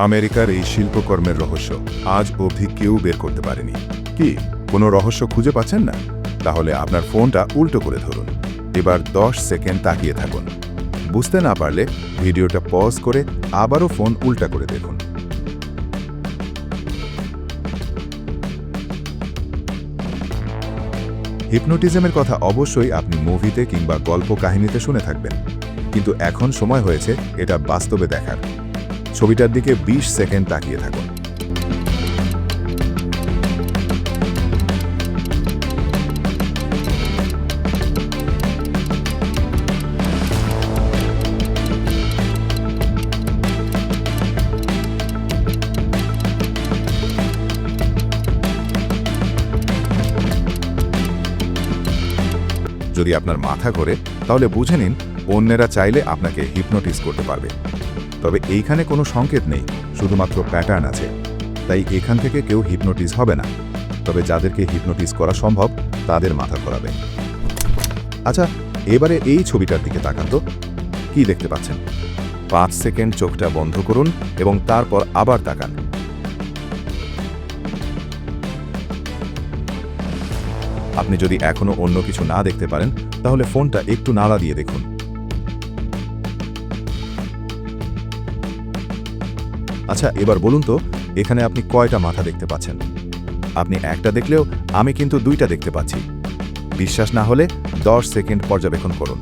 আমেরিকার এই শিল্পকর্মের রহস্য আজ অবধি কেউ বের করতে পারেনি। কি, কোনো রহস্য খুঁজে পাচ্ছেন না? তাহলে আপনার ফোনটা উল্টো করে ধরুন। এবার 10 সেকেন্ড তাকিয়ে থাকুন। বুঝতে না পারলে ভিডিওটা পজ করে আবারও ফোন উল্টা করে দেখুন। হিপনোটিজমের কথা অবশ্যই আপনি মুভিতে কিংবা গল্প কাহিনীতে শুনে থাকবেন। কিন্তু এখন সময় হয়েছে এটা বাস্তবে দেখার। ছবিটার দিকে ২০ সেকেন্ড তাকিয়ে থাকুন। যদি আপনার মাথা ঘোরে, তাহলে বুঝে নিন, অন্যেরা চাইলে আপনাকে হিপনোটিস করতে পারবে। তবে এইখানে কোনো সংকেত নেই, শুধুমাত্র প্যাটার্ন আছে। তাই এখান থেকে কেউ হিপনোটিস হবে না। তবে যাদেরকে হিপনোটিস করা সম্ভব, তাদের মাথা ঘোরাবে। আচ্ছা এবারে এই ছবিটার দিকে তাকান তো। কি দেখতে পাচ্ছেন? পাঁচ সেকেন্ড চোখটা বন্ধ করুন এবং তারপর আবার তাকান। আপনি যদি এখনও অন্য কিছু না দেখতে পারেন, তাহলে ফোনটা একটু নাড়া দিয়ে দেখুন। আচ্ছা এবার বলুন তো, এখানে আপনি কয়টা মাথা দেখতে পাচ্ছেন? আপনি একটা দেখলেও আমি কিন্তু দুইটা দেখতে পাচ্ছি। বিশ্বাস না হলে দশ সেকেন্ড পর্যবেক্ষণ করুন।